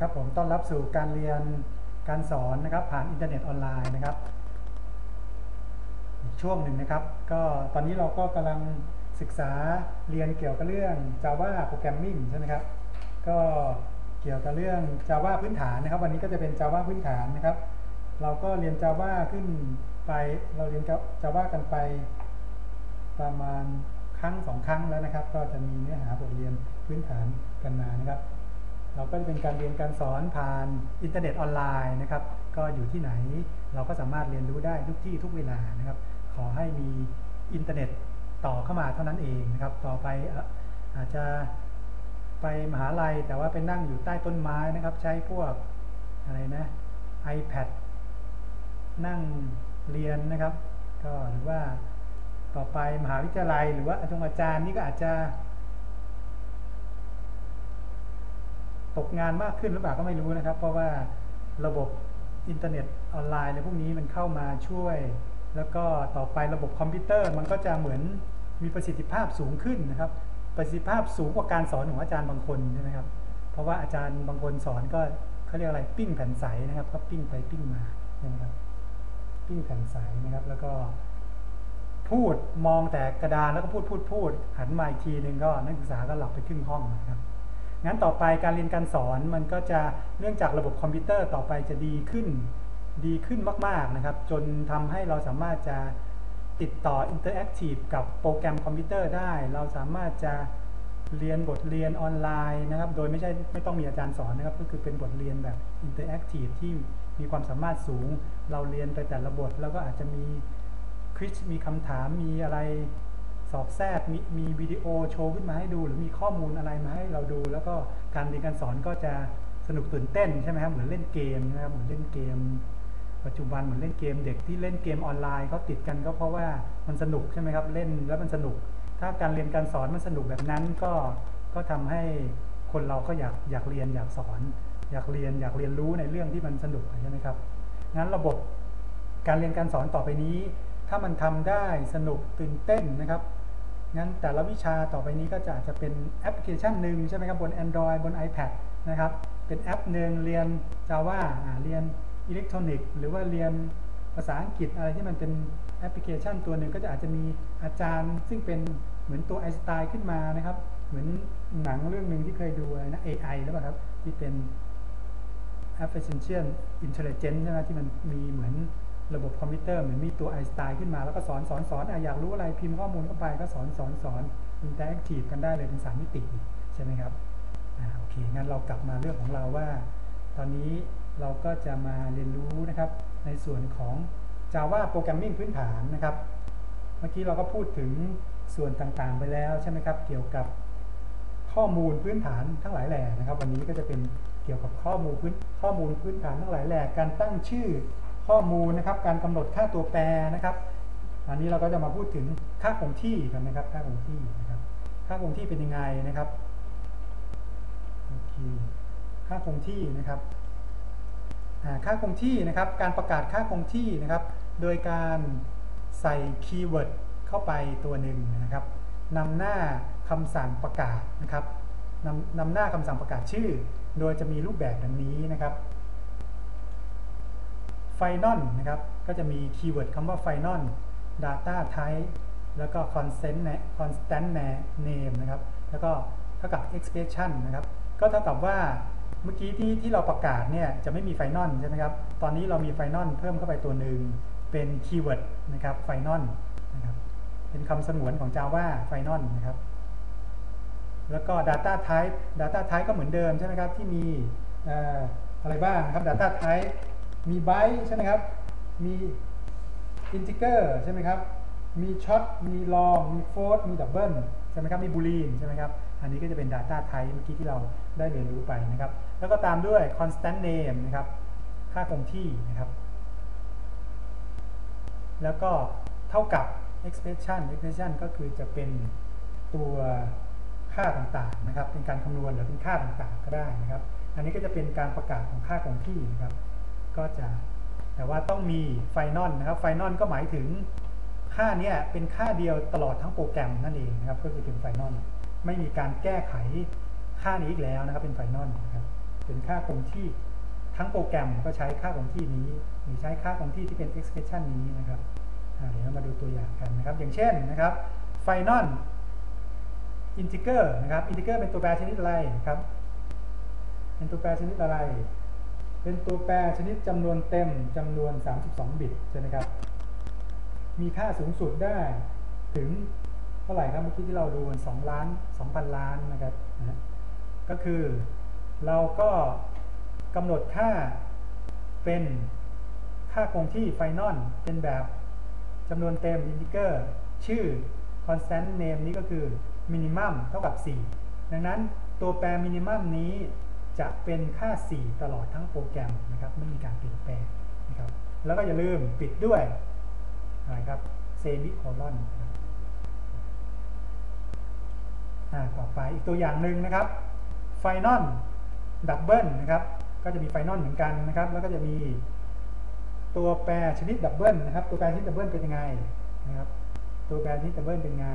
ครับผมต้อนรับสู่การเรียนการสอนนะครับผ่านอินเทอร์เน็ตออนไลน์นะครับอีกช่วงหนึ่งนะครับ ก็ตอนนี้เราก็กำลังศึกษาเรียนเกี่ยวกับเรื่อง Java Programming ใช่ไหมครับ ก็เกี่ยวกับเรื่อง Java พื้นฐานนะครับ วันนี้ก็จะเป็น Java พื้นฐานนะครับ เราก็เรียน Java ขึ้นไปเราเรียน Java กันไป ประมาณครั้งสองครั้งแล้วนะครับ ก็จะมีเนื้อหาบทเรียนพื้นฐานกันมานะครับ เราก็จะเป็นการเรียนการสอนผ่านอินเทอร์เน็ตออนไลน์นะครับ ก็อยู่ที่ไหนเราก็สามารถเรียนรู้ได้ทุกที่ทุกเวลานะครับ ขอให้มีอินเทอร์เน็ตต่อเข้ามาเท่านั้นเองนะครับ ต่อไปอาจจะไปมหาลัยแต่ว่าไปนั่งอยู่ใต้ต้นไม้นะครับ ใช้พวกอะไรนะ iPad นั่งเรียนนะครับ ก็หรือว่าต่อไปมหาวิทยาลัย หรือว่าอาจารย์อาจารย์นี่ก็อาจจะ ตกงานมากขึ้นหรือเปล่าก็ไม่รู้นะครับ เพราะว่าระบบอินเทอร์เน็ตออนไลน์ในพวกนี้มันเข้ามาช่วย แล้วก็ต่อไประบบคอมพิวเตอร์มันก็จะเหมือนมีประสิทธิภาพสูงขึ้นนะครับ ประสิทธิภาพสูงกว่าการสอนของอาจารย์บางคนใช่ไหมครับ เพราะว่าอาจารย์บางคนสอนก็เขาเรียกอะไรปิ้งแผ่นใสนะครับ ก็ปิ้งไปปิ้งมาใช่ไหมครับปิ้งแผ่นใสนะครับ แล้วก็พูดมองแต่กระดานแล้วก็พูดพูดพูดหันมาอีกทีหนึ่งก็นักศึกษาก็หลับไปครึ่งห้องนะครับ งั้นต่อไปการเรียนการสอนมันก็จะเนื่องจากระบบคอมพิวเตอร์ต่อไปจะดีขึ้นดีขึ้นมากๆนะครับ จนทำให้เราสามารถจะติดต่ออินเตอร์แอคทีฟกับโปรแกรมคอมพิวเตอร์ได้ เราสามารถจะเรียนบทเรียนออนไลน์นะครับ โดยไม่ใช่ไม่ต้องมีอาจารย์สอนนะครับ ก็คือเป็นบทเรียนแบบอินเตอร์แอคทีฟที่มีความสามารถสูง เราเรียนไปแต่ละบท แล้วก็อาจจะมีควิสมีคำถามมีอะไร สอบแทรกมีมีวิดีโอโชว์ขึ้นมาให้ดู หรือมีข้อมูลอะไรมาให้เราดู แล้วก็การเรียนการสอนก็จะสนุกตื่นเต้นใช่ไหมครับเหมือนเล่นเกมนะครับเหมือนเล่นเกม ปัจจุบันเหมือนเล่นเกม เด็กที่เล่นเกมออนไลน์เขาติดกันก็เพราะว่ามันสนุกใช่ไหมครับเล่นแล้วมันสนุก ถ้าการเรียนการสอนมันสนุกแบบนั้นก็ก็ทำให้คนเราก็อยากอยากเรียนอยากสอน อยากเรียนอยากเรียนรู้ในเรื่องที่มันสนุกใช่ไหมครับงั้นระบบการเรียนการสอนต่อไปนี้ ถ้ามันทำได้สนุกตื่นเต้นนะครับ งั้นแต่ละวิชาต่อไปนี้ก็จะอาจจะเป็นแอปพลิเคชันหนึ่งใช่ไหมครับบน Android บน iPad นะครับ เป็นแอปหนึ่งเรียน Java เรียนอิเล็กทรอนิกส์หรือว่าเรียนภาษาอังกฤษอะไรที่มันเป็นแอปพลิเคชันตัวหนึ่งก็จะอาจจะมีอาจารย์ ซึ่งเป็นเหมือนตัวไอสไตล์ขึ้นมานะครับ เหมือนหนังเรื่องหนึ่งที่เคยดูนะ AI หรือเปล่าครับ ที่เป็น Artificial Intelligence ใช่ไหมที่มันมีเหมือน ระบบคอมพิวเตอร์เหมือนมีตัวไอสไตล์ขึ้นมาแล้วก็สอนสอนสอนอยากรู้อะไรพิมพ์ข้อมูลเข้าไปก็สอนสอนสอนอินเตอร์แอคทีฟกันได้เลยเป็นสามมิติใช่ไหมครับอโอเคงั้นเรากลับมาเรื่องของเราว่า ตอนนี้เราก็จะมาเรียนรู้นะครับ ในส่วนของ Java Programming พื้นฐานนะครับ เมื่อกี้เราก็พูดถึงส่วนต่างๆไปแล้วใช่ไหมครับ เกี่ยวกับข้อมูลพื้นฐานทั้งหลายแหล่นะครับ วันนี้ก็จะเป็นเกี่ยวกับข้อมูลพื้นข้อมูลพื้นฐานทั้งหลายแหล่การตั้งชื่อ ข้อมูลนะครับ การกำหนดค่าตัวแปรนะครับ อันนี้เราก็จะมาพูดถึงค่าคงที่กันนะครับ ค่าคงที่นะครับ ค่าคงที่เป็นยังไงนะครับโอเคค่าคงที่นะครับค่าคงที่นะครับ การประกาศค่าคงที่นะครับ โดยการใส่คีย์เวิร์ดเข้าไปตัวหนึ่งนะครับนำหน้าคำสั่งประกาศนะครับนำนำหน้าคำสั่งประกาศชื่อ โดยจะมีรูปแบบดังนี้นะครับ final นะครับ ก็จะมีคีย์เวิร์ดคำว่า final data type แล้วก็ constant constant name นะครับ แล้วก็เท่ากับ expression นะครับ ก็เท่ากับว่าเมื่อกี้ที่ที่เราประกาศเนี่ยจะไม่มีไฟนอลใช่ไหมครับ ตอนนี้เรามีไฟนอลเพิ่มเข้าไปตัวหนึ่งเป็นคีย์เวิร์ดนะครับไฟนอลนะครับ เป็นคำสงวนของ Java ไฟนอลนะครับ แล้วก็ Data Type Data Type ก็เหมือนเดิมใช่ไหมครับที่มีอะไรบ้างครับ Data Type มี byte ใช่ไหมครับ มี integer ใช่ไหมครับ มี short มี long มี float มี double ใช่ไหมครับ มี boolean ใช่ไหมครับ อันนี้ก็จะเป็น Data Type เมื่อกี้ที่เราได้เรียนรู้ไปนะครับ แล้วก็ตามด้วย constant name นะครับ ค่าคงที่นะครับ แล้วก็เท่ากับ expression expression ก็คือจะเป็นตัวค่าต่างๆนะครับ เป็นการคำนวณหรือเป็นค่าต่างๆก็ได้นะครับ อันนี้ก็จะเป็นการประกาศของค่าคงที่นะครับ ก็จะ แต่ว่าต้องมีไฟนอลนะครับ ไฟนอลก็หมายถึงค่านี้เป็นค่าเดียวตลอดทั้งโปรแกรมนั่นเองนะครับ ก็คือเป็นไฟนอลไม่มีการแก้ไขค่านี้อีกแล้วนะครับ เป็นไฟนอลนะครับ เป็นค่าคงที่ทั้งโปรแกรมก็ใช้ค่าคงที่นี้ หรือใช้ค่าคงที่ที่เป็น expression นี้นะครับเดี๋ยวมาดูตัวอย่างกันนะครับ อย่างเช่นนะครับ final integer นะครับ integer เป็นตัวแปรชนิดอะไรครับเป็นตัวแปรชนิดอะไร เป็นตัวแปรชนิดจำนวนเต็มจำนวน 32 บิตใช่ไหมครับ มีค่าสูงสุดได้ถึงเท่าไหร่ครับเมื่อกี้ที่เราดูกัน2ล้าน 2,000 ล้านนะครับนะก็คือเราก็กำหนดค่าเป็นค่าคงที่ final เป็นแบบจำนวนเต็ม integer ชื่อ constant name นี้ก็คือ minimum เท่ากับ 4 ดังนั้นตัวแปร minimum นี้ จะเป็นค่า 4 ตลอดทั้งโปรแกรมนะครับไม่มีการเปลี่ยนแปลงนะครับแล้วก็อย่าลืมปิดด้วยอะไรครับ semicolon ครับอ่าต่อไปอีกตัวอย่างหนึ่งนะครับ final double นะครับก็จะมี final เหมือนกันนะครับ แล้วก็จะมีตัวแปรชนิดดับเบิลนะครับ ตัวแปรชนิดดับเบิลเป็นยังไงนะครับ ตัวแปรชนิดดับเบิลเป็นยังไง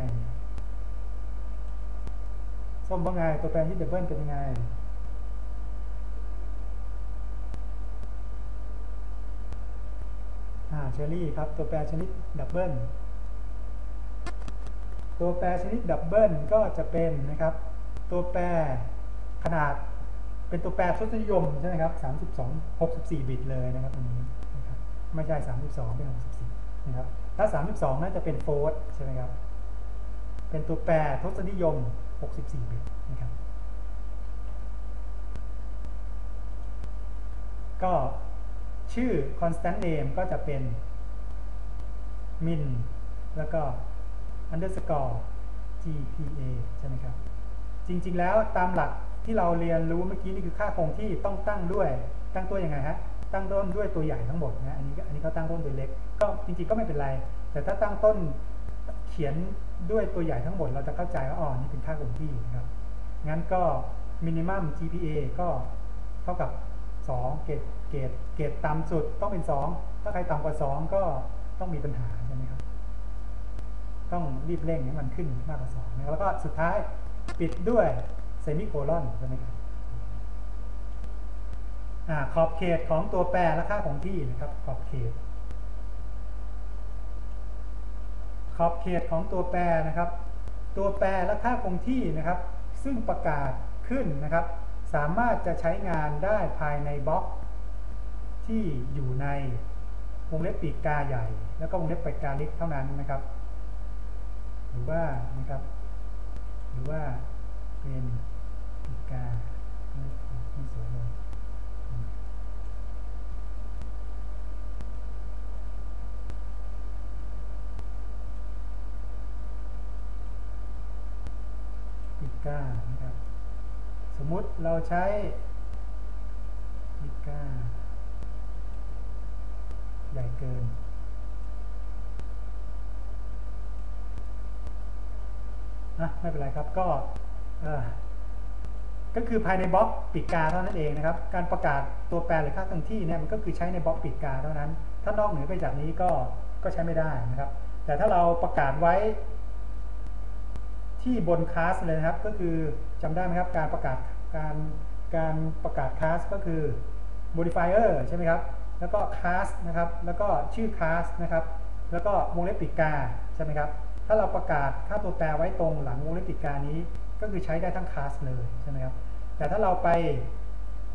ส้มว่าไงตัวแปรชนิดดับเบิลเป็นยังไง อ่าเชอรี่ครับ ตัวแปรชนิดดับเบิลตัวแปรชนิดดับเบิลก็จะเป็นนะครับ ตัวแปรขนาดเป็นตัวแปรทศนิยมใช่ไหมครับ 32 64 บิตเลยนะครับตรงนี้นะครับไม่ใช่ 32 เป็น 64 นะครับ ถ้า 32 น่าจะเป็นโฟร์ใช่ไหมครับ เป็นตัวแปรทศนิยม 64 บิตนะครับ ก็ ชื่อ constant name ก็จะเป็น min แล้วก็ underscore gpa ใช่ไหมครับ จริง ๆ แล้วตามหลักที่เราเรียนรู้เมื่อกี้นี่คือค่าคงที่ต้องตั้งด้วยตั้งตัวยังไงฮะตั้งต้นด้วยตัวใหญ่ทั้งหมดนะอันนี้อันนี้เขาตั้งต้นตัวเล็ก ก็จริงๆก็ไม่เป็นไร แต่ถ้าตั้งต้นเขียนด้วยตัวใหญ่ทั้งหมด เราจะเข้าใจว่าอ๋อนี่เป็นค่าคงที่นะครับงั้นก็ minimum GPA ก็เท่ากับ2เกรด เกรดเกรดต่ำสุดต้องเป็น 2 ถ้าใครต่ำกว่า 2 ก็ต้องมีปัญหาใช่ไหมครับ ต้องรีบเร่งให้มันขึ้นมากกว่า2นะครับแล้วก็สุดท้ายปิดด้วยเซมิโคลอนใช่ไหมครับอขอบเขตของตัวแปรและค่าของที่นะครับ ขอบเขต ขอบเขตของตัวแปรนะครับ ตัวแปรและค่าคงที่นะครับ ซึ่งประกาศขึ้นนะครับ สามารถจะใช้งานได้ภายในบล็อก ที่อยู่ในวงเล็บปีกกาใหญ่ แล้วก็วงเล็บปีกกาเล็กเท่านั้นนะครับ หรือว่านะครับ หรือว่าเป็นปีกกาไม่สวยเลยปีกกานะครับ สมมุติเราใช้ปีกกา ใหญ่เกิน นะไม่เป็นไรครับก็ก็คือภายในบล็อกปิดกาเท่านั้นเองนะครับ การประกาศตัวแปรหรือค่าคงที่เนี่ยมันก็คือใช้ในบล็อกปิดกาเท่านั้น ถ้านอกเหนือไปจากนี้ก็ก็ใช้ไม่ได้นะครับ แต่ถ้าเราประกาศไว้ที่บนคลาสเลยนะครับ ก็คือจำได้ไหมครับการประกาศการการประกาศคลาสก็คือ modifier ใช่ไหมครับ แล้วก็ class นะครับ แล้วก็ชื่อ class นะครับ แล้วก็วงเล็บปิดกาใช่ไหมครับ ถ้าเราประกาศค่าตัวแปรไว้ตรงหลังวงเล็บปิดกานี้ ก็คือใช้ได้ทั้ง class เลยใช่ไหมครับ แต่ถ้าเราไป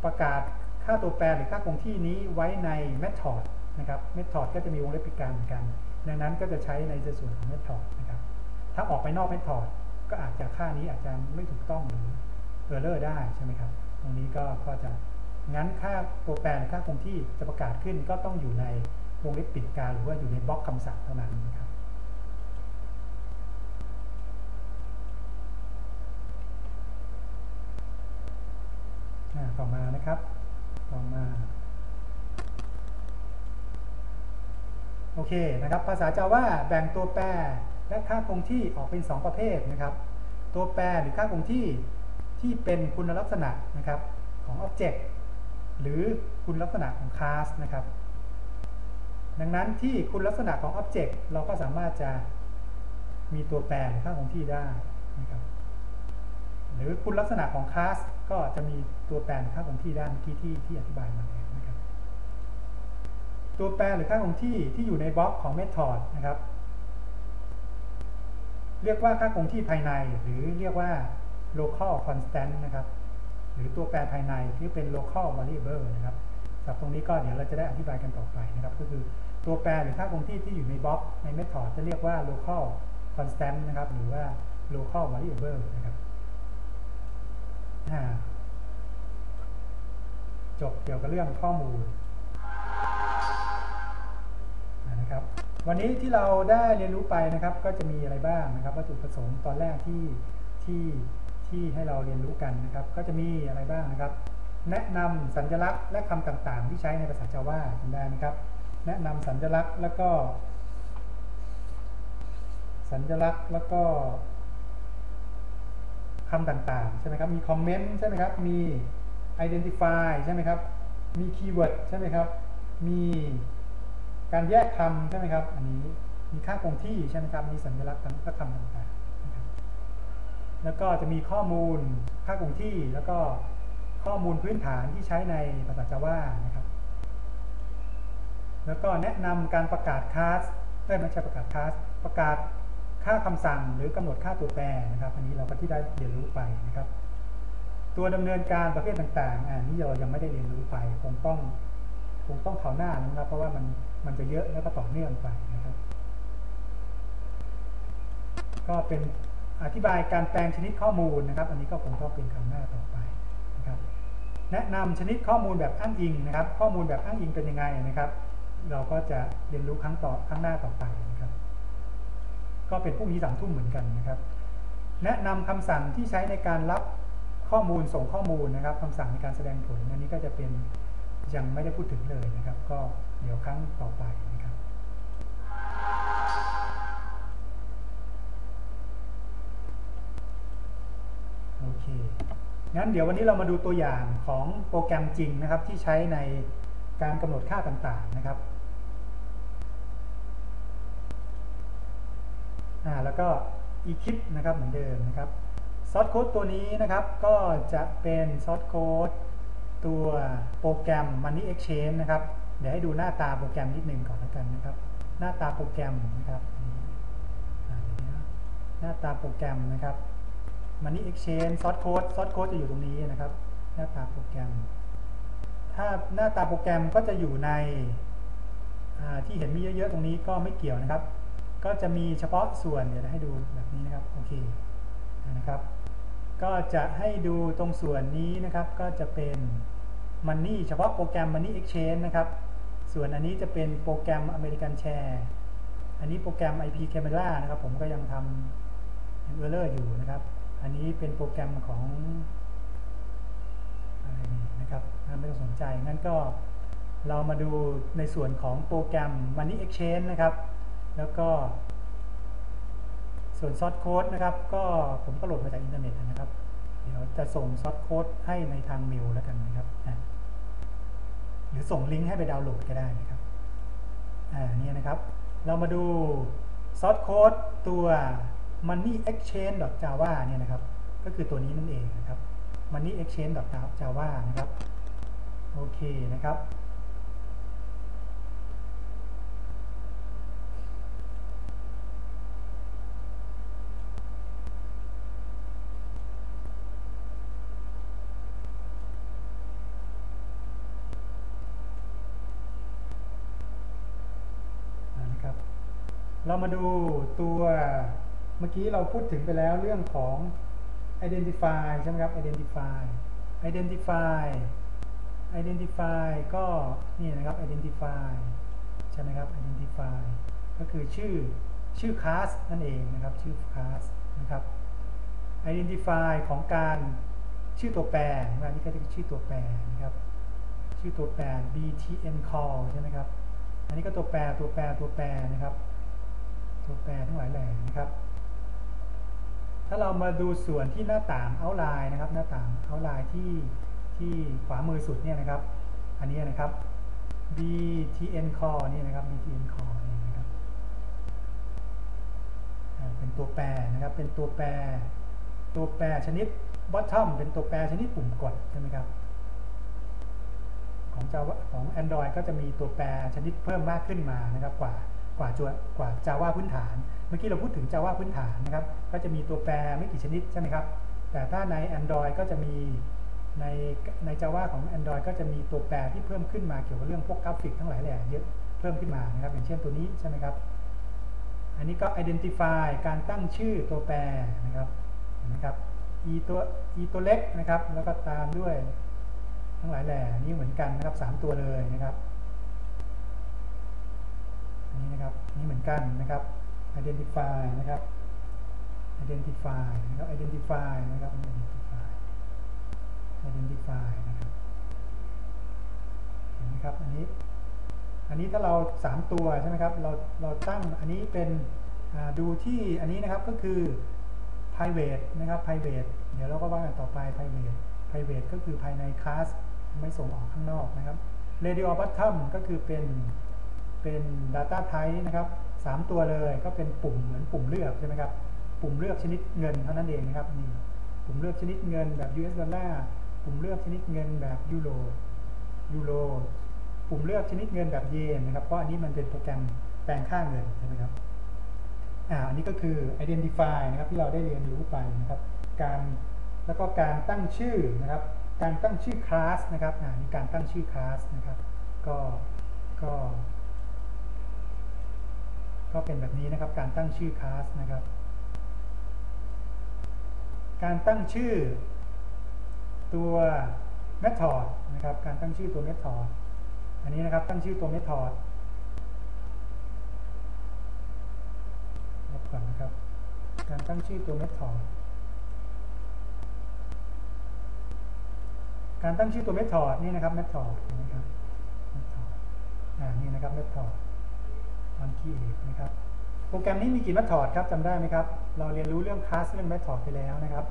ประกาศค่าตัวแปรหรือค่าคงที่นี้ไว้ใน method นะครับ method ก็จะมีวงเล็บปิดกาเหมือนกัน ดังนั้นก็จะใช้ในส่วนของ method นะครับ ถ้าออกไปนอก method ก็อาจจะค่านี้อาจจะไม่ถูกต้องหรือ error ได้ใช่ไหมครับ ตรงนี้ก็ก็จะ งั้นค่าตัวแปรค่าคงที่จะประกาศขึ้นก็ต้องอยู่ในวงเล็บปิดการหรือว่าอยู่ในบล็อกคำสั่งเท่านั้นนะครับต่อมานะครับ ต่อมา โอเคนะครับ ภาษา Java แบ่งตัวแปรและค่าคงที่ออกเป็น 2 ประเภทนะครับ ตัวแปรหรือค่าคงที่ที่เป็นคุณลักษณะนะครับของ Object หรือคุณลักษณะของ class นะครับ ดังนั้นที่คุณลักษณะของ Object เราก็สามารถจะมีตัวแปรหรือค่าคงที่ได้นะครับหรือคุณลักษณะของคลาสก็จะมีตัวแปรหรือค่าคงที่ด้านที่ที่ที่อธิบายมาแล้วนะครับ ตัวแปรหรือค่าคงที่ที่อยู่ในบล็อกของ method นะครับ เรียกว่าค่าคงที่ภายในหรือเรียกว่า local constant นะครับ หรือตัวแปรภายในที่เป็น local variable นะครับสับตรงนี้ก็เดี๋ยวเราจะได้อธิบายกันต่อไปนะครับ ก็คือตัวแปรหรือค่าคงที่ที่อยู่ในบล็อกใน method จะเรียกว่า local constant นะครับ หรือว่า local variable นะครับจบเกี่ยวกับเรื่องข้อมูลนะครับ วันนี้ที่เราได้เรียนรู้ไปนะครับ ก็จะมีอะไรบ้างนะครับ วัตถุประสงค์ตอนแรกที่ที่ ที่ให้เราเรียนรู้กันนะครับ ก็จะมีอะไรบ้างนะครับ แนะนำสัญลักษณ์และคำต่างๆ ที่ใช้ในภาษาจาว่าจำได้ไหมครับ แนะนำสัญลักษณ์แล้วก็ สัญลักษณ์แล้วก็คำต่างๆ ใช่ไหมครับ มีคอมเมนต์ใช่ไหมครับ มี identify ใช่ไหมครับ มีคีย์เวิร์ดใช่ไหมครับ มีการแยกคำใช่ไหมครับ อันนี้มีค่าคงที่ใช่ไหมครับ มีสัญลักษณ์และคำต่างๆ แล้วก็จะมีข้อมูลค่าคงที่ แล้วก็ข้อมูลพื้นฐานที่ใช้ในภาษาจาว่านะครับ แล้วก็แนะนำการประกาศคลาสได้ไม่ใช่ประกาศคลาสประกาศค่าคำสั่งหรือกำหนดค่าตัวแปรนะครับ อันนี้เราก็ที่ได้เรียนรู้ไปนะครับ ตัวดำเนินการประเภทต่างๆอันนี้เรายังไม่ได้เรียนรู้ไปคงต้องคงต้องเขาหน้านะครับ เพราะว่ามันมันจะเยอะแล้วก็ต่อเนื่องไปนะครับ ก็เป็น อธิบายการแปลงชนิดข้อมูลนะครับ อันนี้ก็คงต้องเป็นคำหน้าต่อไปนะครับ แนะนำชนิดข้อมูลแบบอ้างอิงนะครับ ข้อมูลแบบอ้างอิงเป็นยังไงนะครับ เราก็จะเรียนรู้ครั้งต่อครั้งหน้าต่อไปนะครับ ก็เป็นพรุ่งนี้สามทุ่มเหมือนกันนะครับ แนะนำคำสั่งที่ใช้ในการรับข้อมูลส่งข้อมูลนะครับคำสั่งในการแสดงผลอันนี้ก็จะเป็นยังไม่ได้พูดถึงเลยนะครับ ก็เดี๋ยวครั้งต่อไปนะครับ งั้นเดี๋ยววันนี้เรามาดูตัวอย่างของโปรแกรมจริงนะครับที่ใช้ในการกำหนดค่าต่างๆนะครับอ่าแล้วก็ eClip นะครับเหมือนเดิมนะครับซอสโค้ดตัวนี้นะครับก็จะเป็นซอสโค้ดตัวโปรแกรม Money Exchange นะครับ เดี๋ยวให้ดูหน้าตาโปรแกรมนิดนึงก่อนแล้วกันนะครับ หน้าตาโปรแกรมนะครับหน้าตาโปรแกรมนะครับ Money Exchange ซอสโค้ดซอสโค้ดจะอยู่ตรงนี้นะครับ หน้าตาโปรแกรม ถ้าหน้าตาโปรแกรมก็จะอยู่ในที่เห็นมีเยอะๆตรงนี้ก็ไม่เกี่ยวนะครับ ก็จะมีเฉพาะส่วนเดี๋ยวให้ดูแบบนี้นะครับโอเคนะครับ ก็จะให้ดูตรงส่วนนี้นะครับ ก็จะเป็น Money เฉพาะโปรแกรม Money Exchange นะครับ ส่วนอันนี้จะเป็นโปรแกรม American Share อันนี้โปรแกรม IP Camera นะครับ ผมก็ยังทำเออร์เลอร์อยู่นะครับ อันนี้เป็นโปรแกรมของอะไรนี่นะครับไม่ต้องสนใจ งั้นก็เรามาดูในส่วนของโปรแกรม Money Exchange นะครับ แล้วก็ ส่วนซอสโค้ดนะครับ ก็ผมก็โหลดมาจากอินเทอร์เน็ตนะครับ เดี๋ยวจะส่งซอสโค้ดให้ในทางเมลแล้วกันนะครับ หรือส่งลิงก์ให้ไปดาวน์โหลดก็ได้นะครับอ่านี่นะครับ เรามาดูซอสโค้ดตัว money exchange java เนี่ยนะครับ ก็คือตัวนี้นั่นเองนะครับ money exchange java นะครับ โอเคนะครับ เรามาดูตัว เมื่อกี้เราพูดถึงไปแล้วเรื่องของ identify ใช่ไหมครับ identify identify identify ก็นี่นะครับ identify ใช่ไหมครับ identify ก็คือชื่อชื่อ class นั่นเองนะครับ ชื่อ class นะครับ identify ของการชื่อตัวแปรนะนี่ก็จะชื่อตัวแปรนะครับ ชื่อตัวแปร btn call ใช่ไหมครับ อันนี้ก็ตัวแปรตัวแปรตัวแปรนะครับ ตัวแปรทั้งหลายแหล่นะครับ ถ้าเรามาดูส่วนที่หน้าต่างเอาไลน์นะครับ หน้าต่างเอาไลน์ที่ที่ขวามือสุดเนี่ยนะครับ อันนี้นะครับ btn core นี่นะครับ btn core นี่นะครับเป็นตัวแปรนะครับ เป็นตัวแปร ตัวแปรชนิด bottom เป็นตัวแปรชนิดปุ่มกดใช่ไหมครับ ของ Java ของ Android ก็จะมีตัวแปรชนิดเพิ่มมากขึ้นมานะครับ กว่ากว่าจวกว่า Java พื้นฐาน เมื่อกี้เราพูดถึง Java พื้นฐานนะครับ ก็จะมีตัวแปรไม่กี่ชนิดใช่ไหมครับ แต่ถ้าใน Android ก็จะมีในใน Java ของ Android ก็จะมีตัวแปรที่เพิ่มขึ้นมาเกี่ยวกับเรื่องพวกกราฟิกทั้งหลายแหล่เยอะเพิ่มขึ้นมานะครับ อย่างเช่นตัวนี้ใช่ไหมครับ อันนี้ก็ identify การตั้งชื่อตัวแปรนะครับเห็นไหมครับ e ตัว e ตัวเล็กนะครับ แล้วก็ตามด้วยทั้งหลายแหล่นี่เหมือนกันนะครับสามตัวเลยนะครับอันนี้นะครับ นี่เหมือนกันนะครับ identify นะครับ identify นะครับ identify นะครับ identify identify นะครับเห็นไหมครับอันนี้อันนี้ถ้าเรา 3 ตัวใช่ไหมครับเราเราตั้งอันนี้เป็นดูที่อันนี้นะครับก็คือ private นะครับ private เดี๋ยวเราก็ว่ากันต่อไป private private ก็คือภายในคลาสไม่ส่งออกข้างนอกนะครับ radio bottom ก็คือเป็นเป็น data type นะครับ 3 ตัวเลยก็เป็นปุ่มเหมือนปุ่มเลือกใช่ไหมครับ ปุ่มเลือกชนิดเงินเท่านั้นเองนะครับนี่ปุ่มเลือกชนิดเงินแบบ US ดอลลาร์ปุ่มเลือกชนิดเงินแบบยูโรยูโรปุ่มเลือกชนิดเงินแบบเยนนะครับเพราะอันนี้มันเป็นโปรแกรมแปลงค่าเงินใช่ไหมครับอ่าอันนี้ก็คือ identify นะครับที่เราได้เรียนรู้ไปนะครับ การแล้วก็การตั้งชื่อนะครับ การตั้งชื่อคลาสนะครับอ่านี่การตั้งชื่อคลาสนะครับ ก็ก็ ก็เป็นแบบนี้นะครับ การตั้งชื่อคลาสนะครับ การตั้งชื่อตัว method นะครับ การตั้งชื่อตัว method อันนี้นะครับตั้งชื่อตัว method ลบก่อนนะครับ การตั้งชื่อตัว method การตั้งชื่อตัว method นี่นะครับ method นไหมครับ method อ่านี่นะครับ method on create นะครับ โปรแกรมนี้มีกี่ method ครับจำได้ไหมครับ เราเรียนรู้เรื่อง class เรื่อง method ไปแล้วนะครับ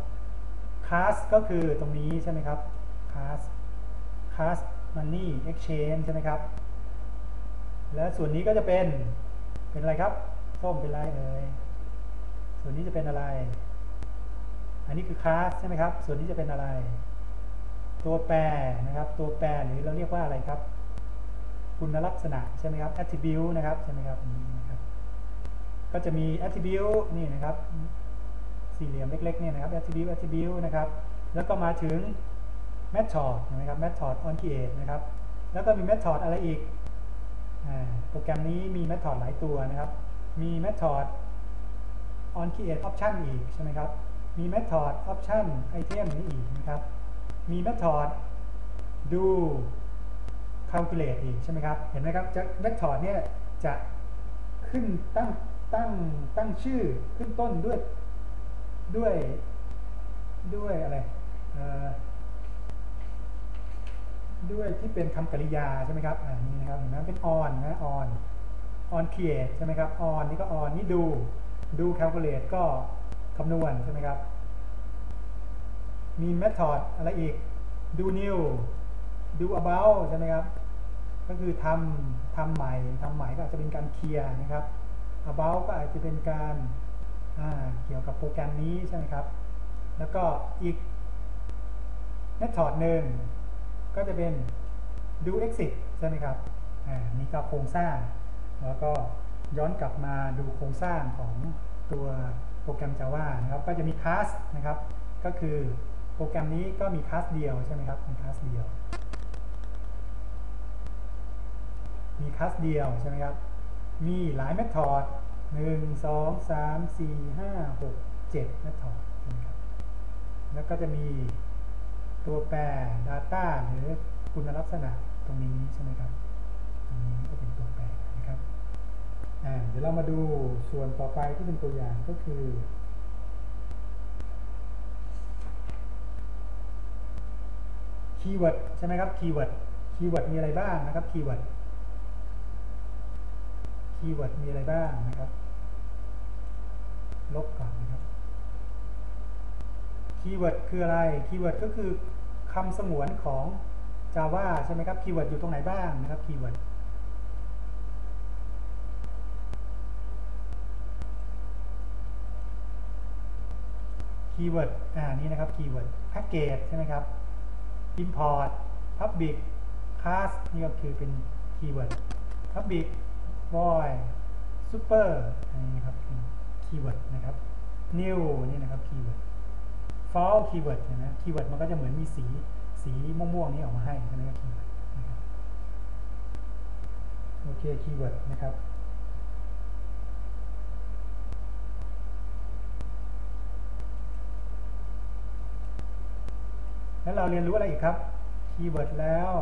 class ก็คือตรงนี้ใช่ไหมครับ class class money exchange ใช่ไหมครับ และส่วนนี้ก็จะเป็น เป็นอะไรครับ ส้มเป็นไรเอ่ย ส่วนนี้จะเป็นอะไร อันนี้คือ class ใช่ไหมครับ ส่วนนี้จะเป็นอะไร ตัวแปรนะครับ ตัวแปรหรือเราเรียกว่าอะไรครับ คุณลักษณะใช่ไหมครับ attribute นะครับใช่ไหมครับนี้นะครับก็จะมี attribute นี่นะครับสี่เหลี่ยมเล็กๆเนี่ยนะครับ attribute attribute นะครับแล้วก็มาถึง method นะครับ method on create นะครับแล้วก็มี method อะไรอีกโปรแกรมนี้มี method หลายตัวนะครับ มี method on create option อีกใช่ไหมครับมี method option item นี้อีกนะครับมี method do calculate อีกใช่ไหมครับ เห็นไหมครับจะ method เนี่ยจะขึ้นตั้งตั้งตั้งชื่อขึ้นต้นด้วยด้วยด้วยอะไรด้วยที่เป็นคำกริยาใช่ไหมครับอันนี้นะครับเห็นไหมเป็น on นะ on on create ใช่ไหมครับ on นี่ก็ on นี่ do do calculate ก็คำนวณใช่ไหมครับ มี method อะไรอีก do new do about ใช่ไหมครับ ก็คือทำทำใหม่ทำใหม่ก็อาจจะเป็นการเคลียร์นะครับ about ก็อาจจะเป็นการเกี่ยวกับโปรแกรมนี้ใช่ไหมครับ แล้วก็อีก method หนึ่งก็จะเป็น do exit ใช่ไหมครับนี่ก็โครงสร้าง แล้วก็ย้อนกลับมาดูโครงสร้างของตัวโปรแกรม Java นะครับ ก็จะมีคลาสนะครับ ก็คือโปรแกรมนี้ก็มีคลาสเดียวใช่ไหมครับ มีคลาสเดียว มีคลาสเดียวใช่ไหมครับ มีหลายเมธอดหนึ่งสองสามสี่ห้าหกเจ็ดเมธอดใช่ไหมครับแล้วก็จะมีตัวแปร Data หรือคุณลักษณะตรงนี้ใช่ไหมครับตรงนี้ก็เป็นตัวแปรนะครับเดี๋ยวเรามาดูส่วนต่อไปที่เป็นตัวอย่างก็คือ คีย์เวิร์ดใช่ไหมครับคีย์เวิร์ดคีย์เวิร์ดมีอะไรบ้างนะครับคีย์เวิร์ด คีย์เวิร์ดมีอะไรบ้างนะครับ ลบก่อนนะครับ คีย์เวิร์ดคืออะไร คีย์เวิร์ดก็คือคำสงวนของ Java ใช่ไหมครับ คีย์เวิร์ดอยู่ตรงไหนบ้างนะครับ คีย์เวิร์ดค keyword อ่านี่นะครับ keyword package ใช่ไหมครับ import public class นี่ก็คือเป็น keyword public void super อันนี้นะครับคือ keyword นะครับ new นี่นะครับ keyword false keyword เห็นไหม keyword มันก็จะเหมือนมีสีสีม่วงๆนี้ออกมาให้ใช่ไหมครับ keyword นะครับโอเค keyword นะครับแล้วเราเรียนรู้อะไรอีกครับ คีย์เวิร์ดแล้ว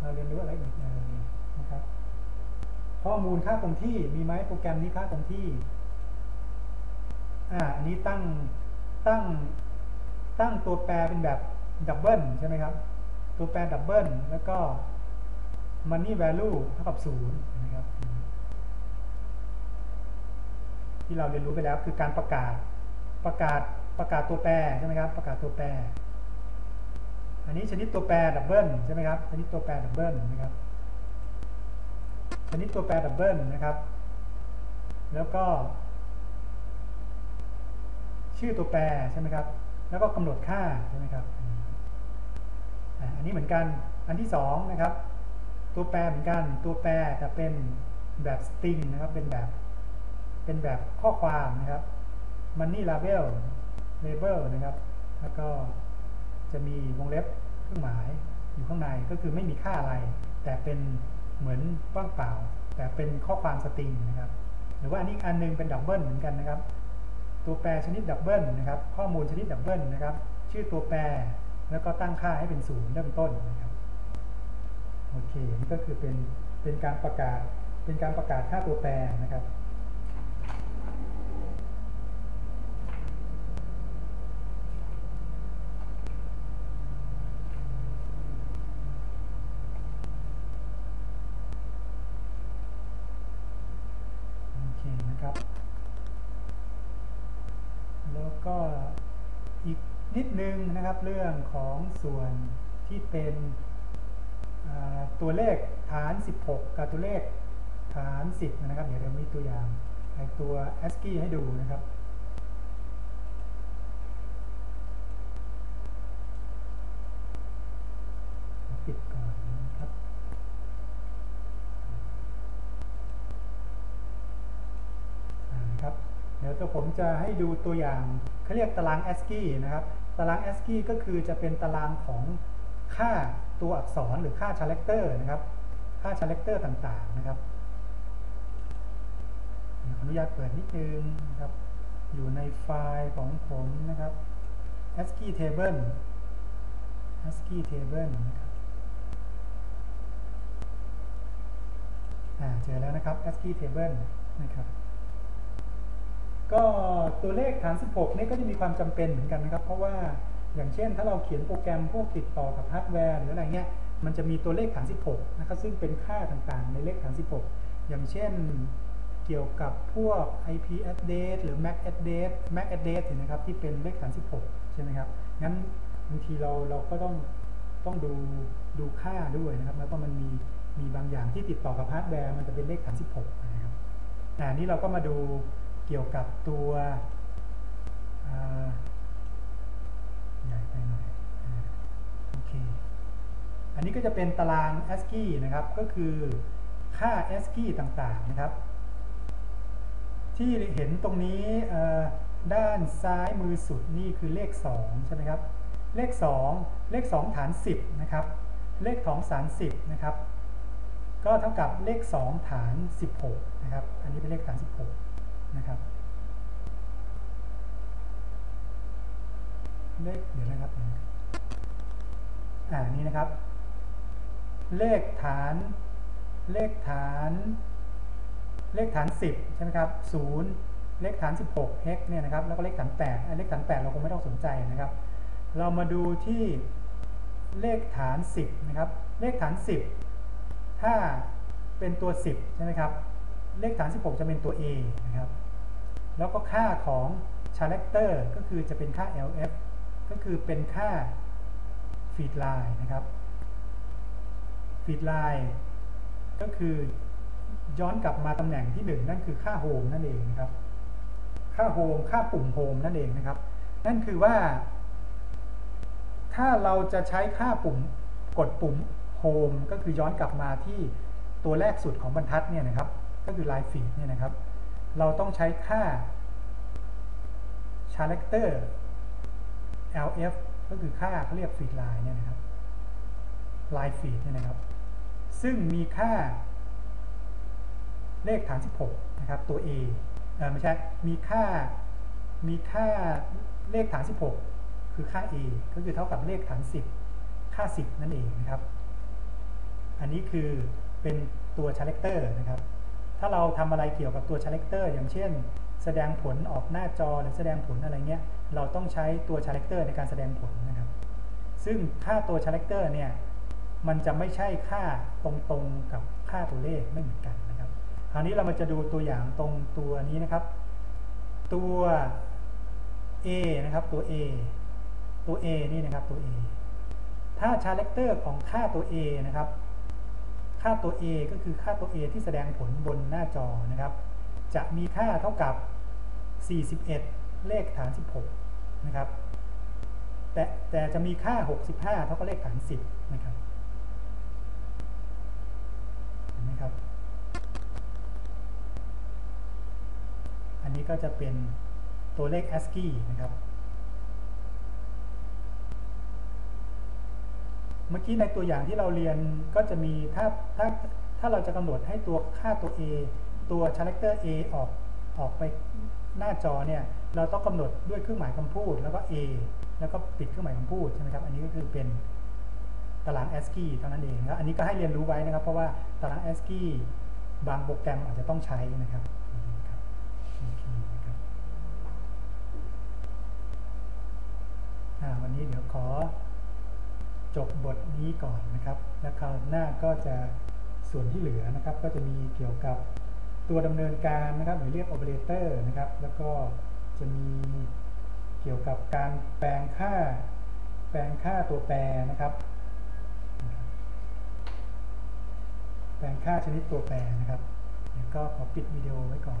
เราเรียนรู้อะไรอีกนะครับข้อมูลค่าคงที่มีไหมโปรแกรมนี้ค่าคงที่อ่าอันนี้ตั้งตั้งตั้งตัวแปรเป็นแบบดับเบิลใช่ไหมครับ ตัวแปรดับเบิลแล้วก็ money value เท่ากับศูนย์นะครับ ที่เราเรียนรู้ไปแล้วคือการประกาศประกาศประกาศตัวแปรใช่ไหมครับ ประกาศตัวแปร อันนี้ชนิดตัวแปรดับเบิลใช่ไหมครับ ชนิดตัวแปรดับเบิลนะครับ ชนิดตัวแปรดับเบิลนะครับ แล้วก็ ชื่อตัวแปรใช่ไหมครับ แล้วก็กำหนดค่าใช่ไหมครับ อันนี้เหมือนกัน อันที่สองนะครับ ตัวแปรเหมือนกัน ตัวแปรแต่เป็นแบบสตริงนะครับ เป็นแบบ เป็นแบบข้อความนะครับ money label label นะครับ แล้วก็ จะมีวงเล็บเครื่องหมายอยู่ข้างในก็คือไม่มีค่าอะไร แต่เป็นเหมือนว่างเปล่า แต่เป็นข้อความสตริงนะครับหรือว่าอันนี้อันหนึงเป็นดับเบิลเหมือนกันนะครับ ตัวแปรชนิดดับเบิลนะครับ ข้อมูลชนิดดับเบิลนะครับ ชื่อตัวแปรแล้วก็ตั้งค่าให้เป็นศูนย์เริ่มต้นนะครับโอเคนี่ก็คือเป็นเป็นการประกาศเป็นการประกาศค่าตัวแปรนะครับ โอเคนะครับ แล้วก็อีกนิดนึงนะครับ เรื่องของส่วนที่เป็นตัวเลขฐาน 16 กับตัวเลขฐาน 10 นะครับ เดี๋ยวเรามีตัวอย่างไอตัว ASCII ให้ดูนะครับปิดก่อนนะครับนะครับ เดี๋ยวตัวผมจะให้ดูตัวอย่างเขาเรียกตาราง ASCII นะครับ ตาราง ASCII ก็คือจะเป็นตารางของค่าตัวอักษรหรือค่าชารคเตอร์นะครับ ค่าชารคเตอร์ต่างๆนะครับขออนุญาตเปิดนิดนึงนะครับ อยู่ในไฟล์ของผมนะครับ ASCII table ASCII table นะครับอ่าเจอแล้วนะครับ ASCII table นะครับ ก็ตัวเลขฐาน 16 นี่ก็จะมีความจำเป็นเหมือนกันนะครับ เพราะว่าอย่างเช่น ถ้าเราเขียนโปรแกรมพวกติดต่อกับฮาร์ดแวร์หรืออะไรเงี้ยมันจะมีตัวเลขฐาน 16 นะครับซึ่งเป็นค่าต่างๆ ในเลขฐาน 16 อย่างเช่นเกี่ยวกับพวก IP address หรือ MAC address MAC address เห็นไหมครับที่เป็นเลขฐาน 16 ใช่ไหมครับงั้นบางทีเราเราก็ต้องต้องดูดูค่าด้วยนะครับ แล้วก็มันมีมีบางอย่างที่ติดต่อกับฮาร์ดแวร์มันจะเป็นเลขฐาน 16 นะครับอ่านี้เราก็มาดู เกี่ยวกับตัวใหญ่ไปหน่อยโอเค อันนี้ก็จะเป็นตาราง ASCII นะครับ ก็คือค่า ASCII ต่างๆนะครับ ที่เห็นตรงนี้ด้านซ้ายมือสุดนี่คือเลข 2 ใช่ไหมครับ เลข 2 เลข 2 ฐาน 10 นะครับ เลข2ฐาน 10 นะครับ ก็เท่ากับเลข 2 ฐาน 16 นะครับ อันนี้เป็นเลขฐาน 16 นะครับเลขเดี๋ยวนะครับอ่านี่นะครับ เลขฐาน เลขฐาน เลขฐาน 10 ใช่ไหมครับ0เลขฐาน 16 hex เนี่ยนะครับ แล้วก็เลขฐาน8เลขฐาน 8 เราคงไม่ต้องสนใจนะครับ เรามาดูที่เลขฐาน 10 นะครับ เลขฐาน 10 ถ้าเป็นตัว 10 ใช่ไหมครับ เลขฐาน 16 จะเป็นตัว A นะครับ แล้วก็ค่าของ character ก็คือจะเป็นค่า LF ก็คือเป็นค่า feed line นะครับ feed line ก็คือย้อนกลับมาตำแหน่งที่ 1 นั่นคือค่า home นั่นเองนะครับ ค่าโฮมค่าปุ่มโฮมนั่นเองนะครับ นั่นคือว่า ถ้าเราจะใช้ค่าปุ่มกดปุ่มโฮมก็คือย้อนกลับมาที่ตัวแรกสุดของบรรทัดเนี่ยนะครับ ก็คือ line feed เนี่ยนะครับ เราต้องใช้ค่า character lf ก็คือค่าเขาเรียก feed line เนี่ยนะครับ line feed เนี่ยนะครับ ซึ่งมีค่า เลขฐาน 16 นะครับ ตัว a เออไม่ใช่ มีค่า มีค่าเลขฐาน 16 คือค่า a ก็คือเท่ากับเลขฐาน 10 ค่า 10 นั่นเองนะครับ อันนี้คือเป็นตัว character นะครับ ถ้าเราทำอะไรเกี่ยวกับตัว character อย่างเช่น แสดงผลออกหน้าจอหรือแสดงผลอะไรเงี้ยเราต้องใช้ตัว character ในการแสดงผลนะครับ ซึ่งค่าตัว character เนี่ยมันจะไม่ใช่ค่าตรงๆกับค่าตัวเลขไม่เหมือนกันนะครับคราวนี้เรามาจะดูตัวอย่างตรงตัวนี้นะครับ ตัว A นะครับตัว A ตัว A นี่นะครับตัว A ถ้า character ของค่าตัว A นะครับ ค่าตัว A ก็คือค่าตัว A ที่แสดงผลบนหน้าจอนะครับ จะมีค่าเท่ากับ 41 เลขฐาน 16 นะครับ แต่แต่จะมีค่า 65 เท่ากับเลขฐาน 10 นะครับเห็นไหมครับ อันนี้ก็จะเป็นตัวเลข ASCII นะครับ เมื่อกี้ในตัวอย่างที่เราเรียนก็จะมีถ้าถ้าถ้าเราจะกำหนดให้ตัวค่าตัว A ตัว character A ออกออกไปหน้าจอเนี่ยเราต้องกำหนดด้วยเครื่องหมายคำพูดแล้วก็ A แล้วก็ปิดเครื่องหมายคำพูดใช่ไหมครับอันนี้ก็คือเป็นตาราง ASCII เท่านั้นเองนะครับอันนี้ก็ให้เรียนรู้ไว้นะครับ เพราะว่าตาราง ASCII บางโปรแกรมอาจจะต้องใช้นะครับวันนี้เดี๋ยวขอ จบบทนี้ก่อนนะครับ และคราวหน้าก็จะส่วนที่เหลือนะครับ ก็จะมีเกี่ยวกับตัวดำเนินการนะครับ หรือเรียกโอเปอเรเตอร์นะครับ แล้วก็จะมีเกี่ยวกับการแปลงค่า แปลงค่าตัวแปรนะครับ แปลงค่าชนิดตัวแปรนะครับเดี๋ยวก็ขอปิดวิดีโอไว้ก่อน